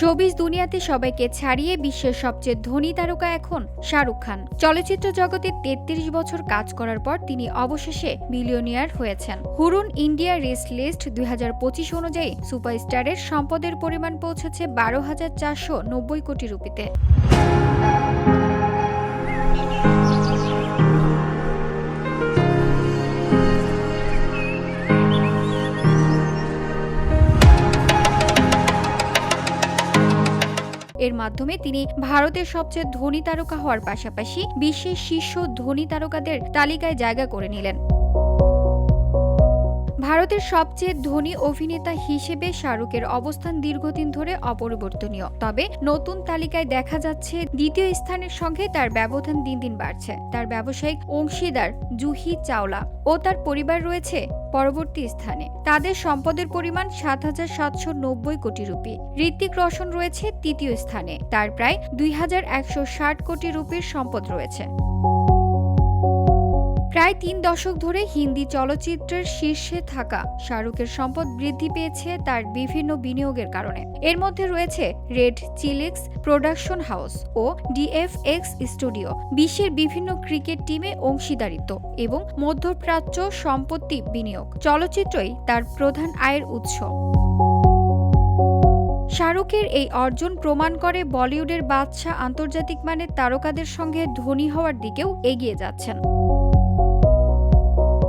Showbiz দুনিয়াতে সবাইকে ছাড়িয়ে বিশ্বের সবচেয়ে ধনী তারকা এখন শাহরুখ খান। চলচ্চিত্র জগতে তেত্রিশ বছর কাজ করার পর তিনি অবশেষে বিলিয়নিয়ার হয়েছেন। হুরুন ইন্ডিয়া রেস লিস্ট দুই হাজার পঁচিশ অনুযায়ী সুপারস্টারের সম্পদের পরিমাণ পৌঁছেছে বারো হাজার চারশো নব্বই কোটি রুপিতে। এর মাধ্যমে তিনি ভারতের সবচেয়ে ধনী তারকা হওয়ার পাশাপাশি বিশ্বের শীর্ষ ধনী তারকাদের তালিকায় জায়গা করে নিলেন। ভারতের সবচেয়ে ধনী অভিনেতা হিসেবে শাহরুখের অবস্থান দীর্ঘদিন ধরে অপরিবর্তনীয়। তবে নতুন তালিকায় দেখা যাচ্ছে, দ্বিতীয় স্থানের সঙ্গে তার ব্যবধান দিন দিন বাড়ছে। তার ব্যবসায়িক অংশীদার জুহি চাওলা ও তার পরিবার রয়েছে পরবর্তী স্থানে। তাদের সম্পদের পরিমাণ সাত হাজার সাতশো নব্বই কোটি রুপি। ঋত্বিক রোশন রয়েছে তৃতীয় স্থানে। তার প্রায় দুই হাজার একশো ষাট কোটি রুপির সম্পদ রয়েছে। প্রায় তিন দশক ধরে হিন্দি চলচ্চিত্রের শীর্ষে থাকা শাহরুখের সম্পদ বৃদ্ধি পেয়েছে তার বিভিন্ন বিনিয়োগের কারণে। এর মধ্যে রয়েছে রেড চিলিক্স প্রোডাকশন হাউস ও ডিএফএক্স স্টুডিও বিশ্বের বিভিন্ন ক্রিকেট টিমে অংশীদারিত্ব এবং মধ্যপ্রাচ্য সম্পত্তি বিনিয়োগ। চলচ্চিত্রই তার প্রধান আয়ের উৎস। শাহরুখের এই অর্জন প্রমাণ করে বলিউডের বাদশাহ আন্তর্জাতিক মানের তারকাদের সঙ্গে ধনী হওয়ার দিকেও এগিয়ে যাচ্ছেন।